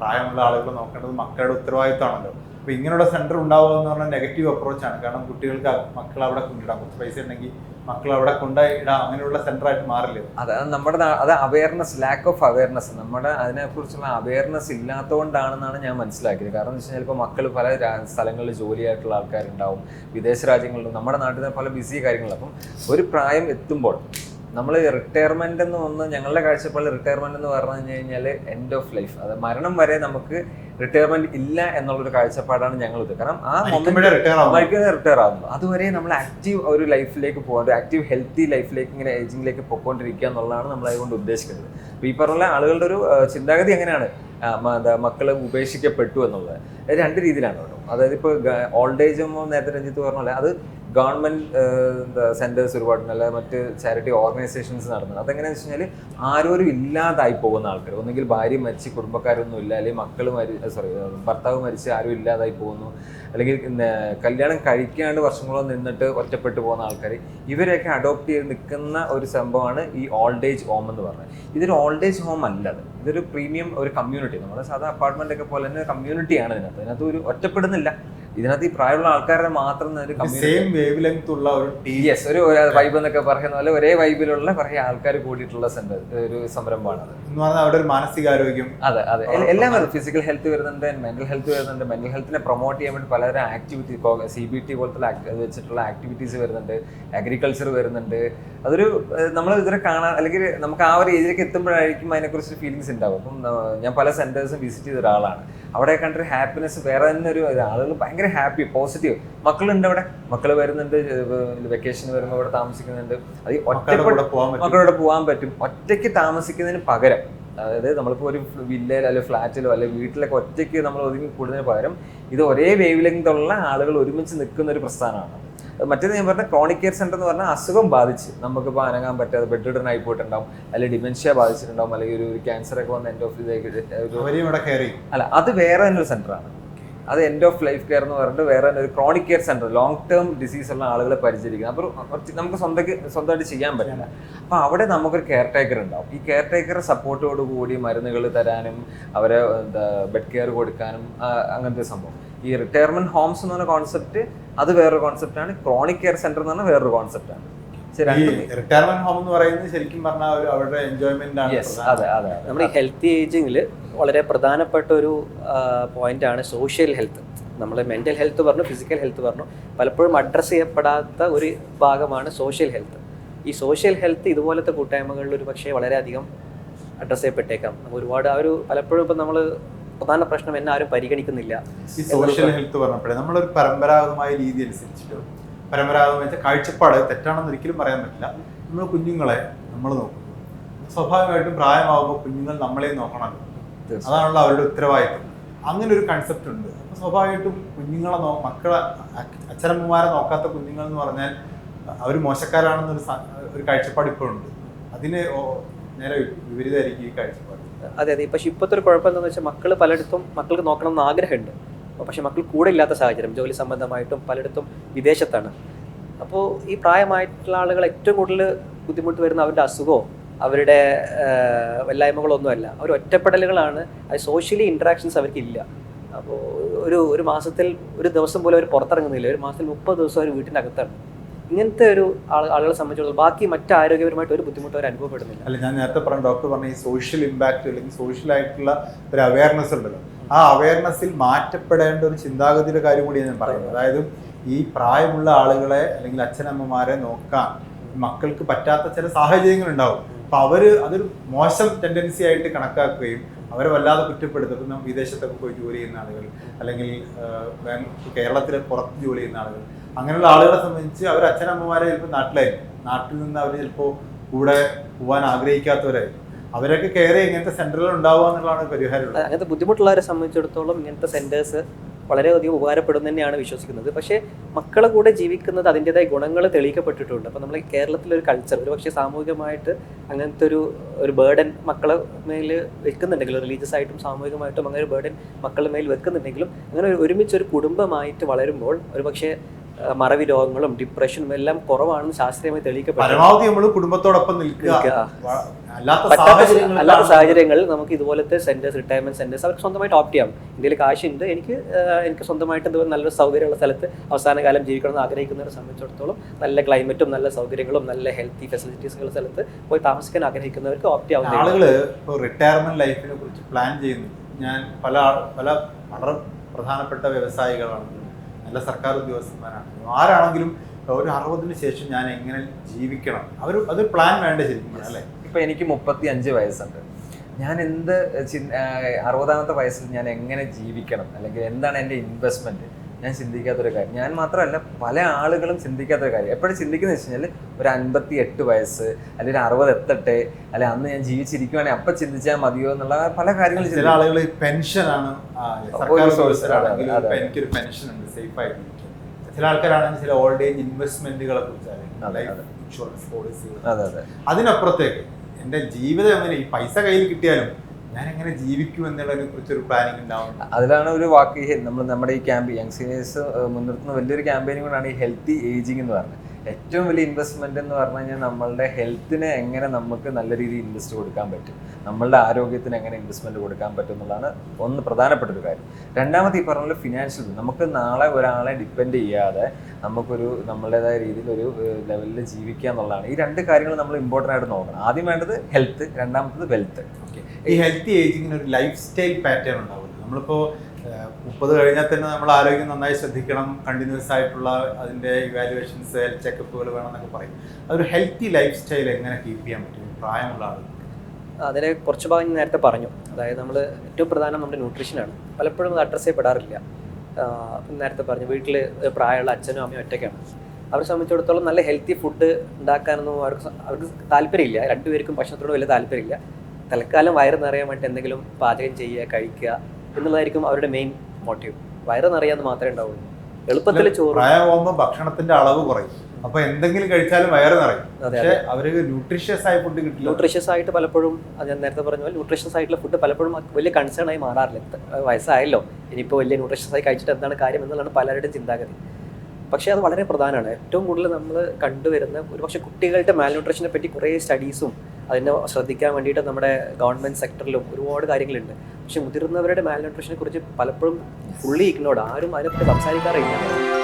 പ്രായമുള്ള ആളുകൾ നോക്കേണ്ടത് മക്കളുടെ ഉത്തരവാദിത്തമാണല്ലോ. അപ്പൊ ഇങ്ങനെയുള്ള സെന്റർ ഉണ്ടാവുക എന്ന് പറഞ്ഞാൽ നെഗറ്റീവ് അപ്രോച്ചാണ് കാരണം കുട്ടികൾക്ക് മക്കൾ അവിടെ കൊണ്ടിടാം. കുറച്ച് പൈസ ഉണ്ടെങ്കിൽ മക്കൾ അവിടെ കൊണ്ടിടാം അങ്ങനെയുള്ള സെന്റർ ആയിട്ട് മാറില്ല. അത് നമ്മുടെ അത് അവയർനെസ് ലാക്ക് ഓഫ് അവയർനെസ് നമ്മുടെ അതിനെക്കുറിച്ചുള്ള അവയർനെസ് ഇല്ലാത്തതുകൊണ്ടാണെന്നാണ് ഞാൻ മനസ്സിലാക്കിയത്. കാരണം എന്ന് വെച്ചാൽ ഇപ്പോൾ മക്കൾ പല സ്ഥലങ്ങളിൽ ജോലിയായിട്ടുള്ള ആൾക്കാരുണ്ടാവും. വിദേശ രാജ്യങ്ങളിലും നമ്മുടെ നാട്ടിൽ പല ബിസി കാര്യങ്ങളും അപ്പം ഒരു പ്രായം എത്തുമ്പോൾ നമ്മൾ റിട്ടയർമെന്റ് എന്ന് ഒന്ന് ഞങ്ങളുടെ കാഴ്ചപ്പാടിൽ റിട്ടയർമെന്റ് എന്ന് പറഞ്ഞു കഴിഞ്ഞാൽ എൻഡ് ഓഫ് ലൈഫ് അത് മരണം വരെ നമുക്ക് റിട്ടയർമെന്റ് ഇല്ല എന്നുള്ളൊരു കാഴ്ചപ്പാടാണ് ഞങ്ങൾ ഇത് കാരണം ആ മൊമെന്റ് റിട്ടയർ ആവും മരിക്കുന്നത് റിട്ടയർ ആകുന്നു അതുവരെ നമ്മൾ ആക്റ്റീവ് ഒരു ലൈഫിലേക്ക് പോകാൻ ഒരു ആക്റ്റീവ് ഹെൽത്തി ലൈഫിലേക്ക് ഇങ്ങനെ ഏജിങ്ങിലേക്ക് പൊക്കോണ്ടിരിക്കുക എന്നുള്ളതാണ് നമ്മൾ അതുകൊണ്ട് ഉദ്ദേശിക്കുന്നത്. അപ്പോൾ ഈ പറഞ്ഞ ആളുകളുടെ ഒരു ചിന്താഗതി എങ്ങനെയാണ്? മക്കൾ ഉപേക്ഷിക്കപ്പെട്ടു എന്നുള്ളത്. രണ്ട് രീതിയിലാണ് കേട്ടോ. അതായത് ഇപ്പോൾ ഓൾഡ് ഏജ് നേരത്തെ രഞ്ജിത്ത് പറഞ്ഞ പോലെ അത് ഗവൺമെന്റ് സെന്റേഴ്സ് ഒരുപാടുണ്ട് നല്ല മറ്റ് ചാരിറ്റി ഓർഗനൈസേഷൻസ് നടന്നത് അതെങ്ങനെയാണെന്ന് വെച്ച് കഴിഞ്ഞാൽ ആരോരും ഇല്ലാതായി പോകുന്ന ആൾക്കാർ ഒന്നുകിൽ ഭാര്യ മരിച്ച് കുടുംബക്കാരൊന്നും ഇല്ല അല്ലെങ്കിൽ മക്കൾ മരി സോറി ഭർത്താവ് മരിച്ച് ആരും ഇല്ലാതായി പോകുന്നു. അല്ലെങ്കിൽ കല്യാണം കഴിക്കാണ്ട് വർഷങ്ങളോ നിന്നിട്ട് ഒറ്റപ്പെട്ടു പോകുന്ന ആൾക്കാർ ഇവരെയൊക്കെ അഡോപ്റ്റ് ചെയ്ത് നിൽക്കുന്ന ഒരു സംഭവമാണ് ഈ ഓൾഡ് ഏജ് ഹോം എന്ന് പറയുന്നത് ഇതൊരു ഓൾഡ് ഏജ് ഹോം അല്ല അത്. ഇതൊരു പ്രീമിയം ഒരു കമ്മ്യൂണിറ്റി നമ്മുടെ സാധാ അപ്പാർട്ട്മെന്റ് ഒക്കെ പോലെ തന്നെ കമ്മ്യൂണിറ്റിയാണ് ഇതിനകത്ത്. ഇതിനകത്ത് ഒരു ഒറ്റപ്പെടുന്നില്ല. ഇതിനകത്ത് ഈ പ്രായമുള്ള ആൾക്കാരെ മാത്രം ഒരു സെയിം വേവ് ലെങ്ത് ഉള്ള ഒരു ടീം യെസ് ഒരു വൈബ് എന്നൊക്കെ പറയുന്ന പോലെ ഒരേ വൈബിലുള്ള കുറേ ആൾക്കാർ കൂടിയിട്ടുള്ള സെന്റർ ഒരു സംരംഭമാണ് എന്ന് പറഞ്ഞാൽ അവിടെ ഒരു മാനസികാരോഗ്യം. അതെ അതെ. എല്ലാം വരും ഫിസിക്കൽ ഹെൽത്ത് വരുന്നുണ്ട് മെന്റൽ ഹെൽത്ത് വരുന്നുണ്ട്. മെന്റൽ ഹെൽത്തിനെ പ്രൊമോട്ട് ചെയ്യാൻ വേണ്ടി പലതരം ആക്ടിവിറ്റി സി ബി ടി പോലത്തെ വെച്ചിട്ടുള്ള ആക്ടിവിറ്റീസ് വരുന്നുണ്ട് അഗ്രികൾച്ചർ വരുന്നുണ്ട്. അതൊരു നമ്മൾ ഇതുവരെ കാണാൻ അല്ലെങ്കിൽ നമുക്ക് ആ ഒരു ഏജിലേക്ക് എത്തുമ്പോഴായിരിക്കും അതിനെക്കുറിച്ച് ഫീലിങ്സ് ഉണ്ടാവും. അപ്പം ഞാൻ പല സെന്റേഴ്സും വിസിറ്റ് ചെയ്ത ഒരാളാണ്. അവിടെ കണ്ടൊരു ഹാപ്പിനെസ് വേറെ തന്നെ ഒരു ആളുകൾ ഭയങ്കര ഹാപ്പി പോസിറ്റീവ് മക്കളുണ്ട് അവിടെ. മക്കൾ വരുന്നുണ്ട് വെക്കേഷൻ വരുമ്പോൾ അവിടെ താമസിക്കുന്നുണ്ട്. അത് ഒറ്റ മക്കളുടെ ഒറ്റപ്പെട്ട പോകാൻ പറ്റും. മക്കളോട് പോകാൻ പറ്റും. ഒറ്റയ്ക്ക് താമസിക്കുന്നതിന് പകരം അതായത് നമ്മളിപ്പോൾ ഒരു വില്ലയിലോ അല്ലെങ്കിൽ ഫ്ലാറ്റിലോ അല്ലെങ്കിൽ വീട്ടിലൊക്കെ ഒറ്റയ്ക്ക് നമ്മൾ ഒതുങ്ങി കൂടുന്നതിന് പകരം ഇത് ഒരേ വേവ് ലെങ്ത് ഉള്ള ആളുകൾ ഒരുമിച്ച് നിൽക്കുന്ന ഒരു പ്രസ്ഥാനമാണ്. മറ്റേത് ഞാൻ പറഞ്ഞ ക്രോണിക് കെയർ സെന്റർ എന്ന് പറഞ്ഞാൽ അസുഖം ബാധിച്ച് നമുക്കിപ്പോൾ അനങ്ങാൻ പറ്റാതെ ബെഡ് റിഡൻ ആയി പോയിട്ടുണ്ടാവും അല്ലെങ്കിൽ ഡിമെൻഷ്യ ബാധിച്ചിട്ടുണ്ടാവും. അല്ലെങ്കിൽ ഒരു ക്യാൻസർ ഒക്കെ വന്ന് എൻഡ് ഓഫ് അല്ല അത് വേറെ തന്നെ ഒരു സെന്ററാണ് അത് എൻഡ് ഓഫ് ലൈഫ് കെയർ എന്ന് പറഞ്ഞിട്ട് വേറെ തന്നെ ഒരു chronic care centre long term disease ഉള്ള ആളുകളെ പരിചരിക്കുന്നത്. അപ്പോൾ നമുക്ക് സ്വന്തം സ്വന്തമായിട്ട് ചെയ്യാൻ പറ്റില്ല. അപ്പോൾ അവിടെ നമുക്കൊരു കെയർ ടേക്കർ ഉണ്ടാവും. ഈ കെയർ ടേക്കർ സപ്പോർട്ടോട് കൂടി മരുന്നുകൾ തരാനും അവരെ എന്താ ബെഡ് കെയർ കൊടുക്കാനും അങ്ങനത്തെ സംഭവം. ഈ റിട്ടയർമെന്റ് ഹോംസ് എന്ന് പറഞ്ഞ കോൺസെപ്റ്റ് അത് വേറൊരു കോൺസെപ്റ്റ് ആണ്. ക്രോണിക് കെയർ സെന്റർ എന്ന് പറഞ്ഞാൽ വേറൊരു കോൺസെപ്റ്റ് റിട്ടയർമെന്റ് ഹോം എന്ന് പറയുന്നത് ശരിക്കും പറഞ്ഞാൽ അവരുടെ എൻജോയ്മെന്റ് ആണ് അതെ അതെ. നമ്മുടെ ഹെൽത്ത് ഏജിങ്ങിൽ വളരെ പ്രധാനപ്പെട്ട ഒരു പോയിന്റ് ആണ് സോഷ്യൽ ഹെൽത്ത് നമ്മൾ മെന്റൽ ഹെൽത്ത് പറഞ്ഞു ഫിസിക്കൽ ഹെൽത്ത് പറഞ്ഞു. പലപ്പോഴും അഡ്രസ്സ് ചെയ്യപ്പെടാത്ത ഒരു ഭാഗമാണ് സോഷ്യൽ ഹെൽത്ത് ഈ സോഷ്യൽ ഹെൽത്ത് ഇതുപോലത്തെ കൂട്ടായ്മകളിൽ ഒരു പക്ഷേ വളരെയധികം അഡ്രസ് ചെയ്യപ്പെട്ടേക്കാം. നമുക്ക് ഒരുപാട് ആ ഒരു പലപ്പോഴും ഇപ്പം നമ്മൾ പ്രധാന പ്രശ്നം എന്നെ ആരും പരിഗണിക്കുന്നില്ല ഈ സോഷ്യൽ ഹെൽത്ത് പറഞ്ഞപ്പോഴേ നമ്മളൊരു പരമ്പരാഗതമായ രീതി അനുസരിച്ചിട്ട് പരമ്പരാഗതമായ കാഴ്ചപ്പാട് തെറ്റാണെന്ന് ഒരിക്കലും പറയാൻ പറ്റില്ല. നമ്മൾ കുഞ്ഞുങ്ങളെ നമ്മൾ നോക്കും സ്വാഭാവികമായിട്ടും പ്രായമാകുമ്പോൾ കുഞ്ഞുങ്ങൾ നമ്മളെ നോക്കണമല്ലോ. അതാണല്ലോ അവരുടെ ഉത്തരവാദിത്വം. അങ്ങനെ ഒരു കൺസെപ്റ്റ് ഉണ്ട്. അപ്പോൾ സ്വാഭാവികമായിട്ടും കുഞ്ഞുങ്ങളെ നോ മക്കളെ അച്ഛനമ്മമാരെ നോക്കാത്ത കുഞ്ഞുങ്ങൾ എന്ന് പറഞ്ഞാൽ അവർ മോശക്കാരാണെന്നൊരു ഒരു കാഴ്ചപ്പാട് ഇപ്പോഴുണ്ട്. അതിന് നേരെ വിപരീതമായിരിക്കും ഈ കാഴ്ചപ്പാട്. അതെ അതെ. പക്ഷെ ഇപ്പോഴത്തെ ഒരു കുഴപ്പം എന്താണെന്ന് വെച്ചാൽ മക്കൾ പലയിടത്തും മക്കൾക്ക് നോക്കണം എന്ന് ആഗ്രഹമുണ്ട്. പക്ഷെ മക്കൾ കൂടെ ഇല്ലാത്ത സാഹചര്യം ജോലി സംബന്ധമായിട്ടും പലയിടത്തും വിദേശത്താണ്. അപ്പോൾ ഈ പ്രായമായിട്ടുള്ള ആളുകൾ ഏറ്റവും കൂടുതൽ ബുദ്ധിമുട്ട് വരുന്ന അവരുടെ അസുഖമോ അവരുടെ വല്ലായ്മകളൊന്നുമല്ല. അവർ ഒറ്റപ്പെടലുകളാണ്. അത് സോഷ്യലി ഇൻട്രാക്ഷൻസ് അവർക്കില്ല അപ്പോൾ ഒരു ഒരു മാസത്തിൽ ഒരു ദിവസം പോലും അവർ പുറത്തിറങ്ങുന്നില്ല. ഒരു മാസത്തിൽ മുപ്പത് ദിവസം അവർ വീട്ടിന്റെ അകത്താണ്. ഇങ്ങനത്തെ ഒരു ആളുകളെ സംബന്ധിച്ചിടത്തോളം ബാക്കി മറ്റ് ആരോഗ്യപരമായിട്ട് ഒരു ബുദ്ധിമുട്ട് അവർ അനുഭവപ്പെടുന്നില്ല. അല്ല ഞാൻ നേരത്തെ പറഞ്ഞ ഡോക്ടർ പറഞ്ഞ ഈ സോഷ്യൽ ഇമ്പാക്റ്റ് അല്ലെങ്കിൽ സോഷ്യൽ ആയിട്ടുള്ള ഒരു അവയർനെസ് ഉണ്ടല്ലോ. ആ അവയർനെസ്സിൽ മാറ്റപ്പെടേണ്ട ഒരു ചിന്താഗതിയുടെ കാര്യം കൂടി ഞാൻ പറയുന്നത്. അതായത് ഈ പ്രായമുള്ള ആളുകളെ അല്ലെങ്കിൽ അച്ഛനമ്മമാരെ നോക്കാൻ മക്കൾക്ക് പറ്റാത്ത ചില സാഹചര്യങ്ങൾ ഉണ്ടാവും അപ്പൊ അവർ അതൊരു മോശം ടെൻഡൻസി ആയിട്ട് കണക്കാക്കുകയും അവരെ വല്ലാതെ കുറ്റപ്പെടുത്തും. വിദേശത്തൊക്കെ പോയി ജോലി ചെയ്യുന്ന ആളുകൾ അല്ലെങ്കിൽ കേരളത്തിലെ പുറത്ത് ജോലി ചെയ്യുന്ന ആളുകൾ അങ്ങനെയുള്ള ആളുകളെ സംബന്ധിച്ച് അവർ അച്ഛനമ്മമാരെ ചിലപ്പോൾ നാട്ടിലായിരിക്കും. നാട്ടിൽ നിന്ന് അവർ ചിലപ്പോൾ കൂടെ പോകാൻ ആഗ്രഹിക്കാത്തവരായിരിക്കും. അവരൊക്കെ കയറി ഇങ്ങനത്തെ സെന്ററുകൾ ഉണ്ടാവുക എന്നുള്ളതാണ് പരിഹാരമുള്ളത് അങ്ങനത്തെ ബുദ്ധിമുട്ടുള്ളവരെ സംബന്ധിച്ചിടത്തോളം ഇങ്ങനത്തെ സെന്റേഴ്സ് വളരെയധികം ഉപകാരപ്പെടും തന്നെയാണ് വിശ്വസിക്കുന്നത്. പക്ഷേ മക്കളെ കൂടെ ജീവിക്കുന്നത് അതിന്റെതായ ഗുണങ്ങൾ തെളിയിക്കപ്പെട്ടിട്ടുണ്ട്. അപ്പോൾ നമ്മൾ കേരളത്തിലൊരു കൾച്ചർ ഒരു പക്ഷേ സാമൂഹികമായിട്ട് അങ്ങനത്തെ ഒരു ഒരു ബേർഡൻ മക്കളെ മേൽ വെക്കുന്നുണ്ടെങ്കിലും റിലീജിയസ് ആയിട്ടും സാമൂഹികമായിട്ടും അങ്ങനെ ഒരു ബേർഡൻ മക്കളുടെ മേൽ വെക്കുന്നുണ്ടെങ്കിലും അങ്ങനെ ഒരു ഒരുമിച്ച് ഒരു കുടുംബമായിട്ട് വളരുമ്പോൾ ഒരു പക്ഷേ മറവി രോഗങ്ങളും ഡിപ്രഷനും എല്ലാം കുറവാണെന്ന് ശാസ്ത്രീയമായി തെളിയിക്കപ്പെട്ടു. കുടുംബത്തോടൊപ്പം. അല്ലാത്ത സാഹചര്യങ്ങളിൽ നമുക്ക് ഇതുപോലത്തെ സെന്റേഴ്സ് റിട്ടയർമെന്റ് സെന്റേഴ്സ് അവർക്ക് സ്വന്തമായിട്ട് ഓപ്റ്റ് ചെയ്യാം. ഇന്ത്യയിൽ കാശുണ്ട്. എനിക്ക് എനിക്ക് സ്വന്തമായിട്ട് ഇതുപോലെ നല്ലൊരു സൗകര്യമുള്ള സ്ഥലത്ത് അവസാന കാലം ജീവിക്കണമെന്ന് ആഗ്രഹിക്കുന്നവരെ സംബന്ധിച്ചിടത്തോളം നല്ല ക്ലൈമറ്റും നല്ല സൗകര്യങ്ങളും നല്ല ഹെൽത്തി ഫെസിലിറ്റീസ് ഫെസിലിറ്റീസുള്ള സ്ഥലത്ത് പോയി താമസിക്കാൻ ആഗ്രഹിക്കുന്നവർക്ക് ഓപ്റ്റ് ആവുന്ന ആളുകൾ റിട്ടയർമെന്റ് ലൈഫിനെ കുറിച്ച് പ്ലാൻ ചെയ്യുന്നു. ഞാൻ പല പല വളരെ പ്രധാനപ്പെട്ട വ്യവസായികളാണെങ്കിലും നല്ല സർക്കാർ ഉദ്യോഗസ്ഥന്മാരാണെങ്കിലും ആരാണെങ്കിലും ഒരു അറുപതിന് ശേഷം ഞാൻ എങ്ങനെ ജീവിക്കണം? അവർ അത് പ്ലാൻ വേണ്ട ശരിക്കും അല്ലേ? ഇപ്പൊ എനിക്ക് മുപ്പത്തി അഞ്ച് വയസ്സുണ്ട്. ഞാൻ എന്ത് അറുപതാമത്തെ വയസ്സിൽ ഞാൻ എങ്ങനെ ജീവിക്കണം? അല്ലെങ്കിൽ എന്താണ് എന്റെ ഇൻവെസ്റ്റ്മെന്റ് ഞാൻ ചിന്തിക്കാത്തൊരു കാര്യം. ഞാൻ മാത്രമല്ല പല ആളുകളും ചിന്തിക്കാത്തൊരു കാര്യം. എപ്പോഴും ചിന്തിക്കുന്ന വെച്ച് കഴിഞ്ഞാൽ ഒരു അൻപത്തി എട്ട് വയസ്സ് അല്ലെങ്കിൽ ഒരു അറുപത് എത്തട്ടെ അല്ലെ അന്ന് ഞാൻ ജീവിച്ചിരിക്കുവാണെങ്കിൽ അപ്പൊ ചിന്തിച്ചാൽ മതിയോ എന്നുള്ള പല കാര്യങ്ങളും ചില ആളുകൾ പെൻഷനാണ് സർക്കാർ ഒരു. എനിക്കൊരു പെൻഷൻ ഉണ്ട് സേഫ് ആയിട്ട് ചില ആൾക്കാരാണെങ്കിൽ ചില ഓൾഡ് ഏജ് ഇൻവെസ്റ്റ്മെന്റുകളെ കുറിച്ച് ലൈഫ് ഇൻഷുറൻസ് പോളിസികൾ അതെ അതെ. അതിനപ്പുറത്തേക്ക് എന്റെ ജീവിതം എങ്ങനെ ഈ പൈസ കയ്യിൽ കിട്ടിയാലും ഞാൻ എങ്ങനെ ജീവിക്കും എന്നുള്ളതിനെ കുറിച്ചൊരു പ്ലാനിങ് ഉണ്ടാവും അതിലാണ് ഒരു വാക്ക് നമ്മൾ നമ്മുടെ ഈ ക്യാമ്പ് യങ് സീനിയേഴ്സ് മുൻനിർത്തുന്ന വലിയൊരു ക്യാമ്പയിനും കൂടാണ് ഈ ഹെൽത്തി ഏജിങ് എന്ന് പറഞ്ഞത്. ഏറ്റവും വലിയ ഇൻവെസ്റ്റ്മെന്റ് എന്ന് പറഞ്ഞു കഴിഞ്ഞാൽ നമ്മളുടെ ഹെൽത്തിനെ എങ്ങനെ നമുക്ക് നല്ല രീതിയിൽ ഇൻവെസ്റ്റ് കൊടുക്കാൻ പറ്റും? നമ്മളുടെ ആരോഗ്യത്തിന് എങ്ങനെ ഇൻവെസ്റ്റ്മെന്റ് കൊടുക്കാൻ പറ്റും എന്നുള്ളതാണ് ഒന്ന് പ്രധാനപ്പെട്ട ഒരു കാര്യം. രണ്ടാമത് ഈ പറഞ്ഞ ഫിനാൻഷ്യൽ നമുക്ക് നാളെ ഒരാളെ ഡിപ്പെൻഡ് ചെയ്യാതെ നമുക്കൊരു നമ്മളുടേതായ രീതിയിൽ ഒരു ലെവലിൽ ജീവിക്കുക എന്നുള്ളതാണ്. ഈ രണ്ട് കാര്യങ്ങൾ നമ്മൾ ഇമ്പോർട്ടന്റ് ആയിട്ട് നോക്കണം. ആദ്യം വേണ്ടത് ഹെൽത്ത് രണ്ടാമത്തത് വെൽത്ത് ഈ ഹെൽത്തി ഏജിങ്ങിന് ഒരു ലൈഫ് സ്റ്റൈൽ പാറ്റേൺ ഉണ്ടാവില്ല നമ്മളിപ്പോൾ മുപ്പത് കഴിഞ്ഞാൽ തന്നെ നമ്മൾ ആരോഗ്യം നന്നായി ശ്രദ്ധിക്കണം കണ്ടിന്യൂസ് ആയിട്ടുള്ള അതിന്റെ ഇവാലുവേഷൻസ് ഹെൽത്ത് ചെക്കപ്പുകൾ വേണമെന്നൊക്കെ പറയും. അതൊരു ഹെൽത്തി ലൈഫ് സ്റ്റൈൽ എങ്ങനെ കീപ്പ് ചെയ്യാൻ പറ്റും? പ്രായമുള്ള ആളുകൾ അതിനെ കുറച്ച് ഭാഗം ഞാൻ നേരത്തെ പറഞ്ഞു. അതായത് നമ്മൾ ഏറ്റവും പ്രധാനം നമ്മുടെ ന്യൂട്രീഷനാണ് പലപ്പോഴും അത് അഡ്രസ് ചെയ്യപ്പെടാറില്ല. നേരത്തെ പറഞ്ഞു വീട്ടിൽ പ്രായമുള്ള അച്ഛനും അമ്മയും ഒറ്റയ്ക്കാണ്. അവരെ സംബന്ധിച്ചിടത്തോളം നല്ല ഹെൽത്തി ഫുഡ് ഉണ്ടാക്കാനൊന്നും അവർക്ക് അവർക്ക് താല്പര്യമില്ല. രണ്ടുപേർക്കും ഭക്ഷണത്തോട് വലിയ താല്പര്യമില്ല. തൽക്കാലം വയറ് നിറയാൻ വേണ്ടി എന്തെങ്കിലും പാചകം ചെയ്യുക കഴിക്കുക എന്നുള്ളതായിരിക്കും അവരുടെ മെയിൻ മോട്ടീവ് വയറ് നിറയാന്ന് മാത്രമേ ഉണ്ടാവുള്ളൂ. എളുപ്പത്തിൽ ചോറ് പ്രായമാകുമ്പോൾ ഭക്ഷണത്തിന്റെ അളവ് കുറയും. അപ്പൊ എന്തെങ്കിലും കഴിച്ചാലും വയറ് നിറയും. പക്ഷെ അവർക്ക് ന്യൂട്രീഷ്യസ് ആയ ഫുഡ് കിട്ടില്ല. ന്യൂട്രീഷ്യസ് ആയിട്ട് പലപ്പോഴും ഞാൻ നേരത്തെ പറഞ്ഞ പോലെ ന്യൂട്രീഷ്യസ് ആയിട്ടുള്ള ഫുഡ് പലപ്പോഴും വലിയ കൺസേൺ ആയി മാറാറില്ല. വയസ്സായല്ലോ. ഇനിയിപ്പോൾ വലിയ ന്യൂട്രീഷ്യസ് ആയി കഴിച്ചിട്ട് എന്താണ് കാര്യം എന്നുള്ളതാണ് പലരുടെയും ചിന്താഗതി. പക്ഷേ അത് വളരെ പ്രധാനമാണ്. ഏറ്റവും കൂടുതൽ നമ്മൾ കണ്ടുവരുന്ന ഒരുപക്ഷെ കുട്ടികളുടെ മാൽ ന്യൂട്രീഷനെ പറ്റി കുറേ സ്റ്റഡീസും അതിനെ ശ്രദ്ധിക്കാൻ വേണ്ടിയിട്ട് നമ്മുടെ ഗവൺമെന്റ് സെക്ടറിലും ഒരുപാട് കാര്യങ്ങളുണ്ട്. പക്ഷേ മുതിർന്നവരുടെ മാൽ ന്യൂട്രീഷനെ കുറിച്ച് പലപ്പോഴും ഫുള്ളി ഇഗ്നോർഡ് ആരും അതിനെപ്പറ്റി സംസാരിക്കാറില്ല.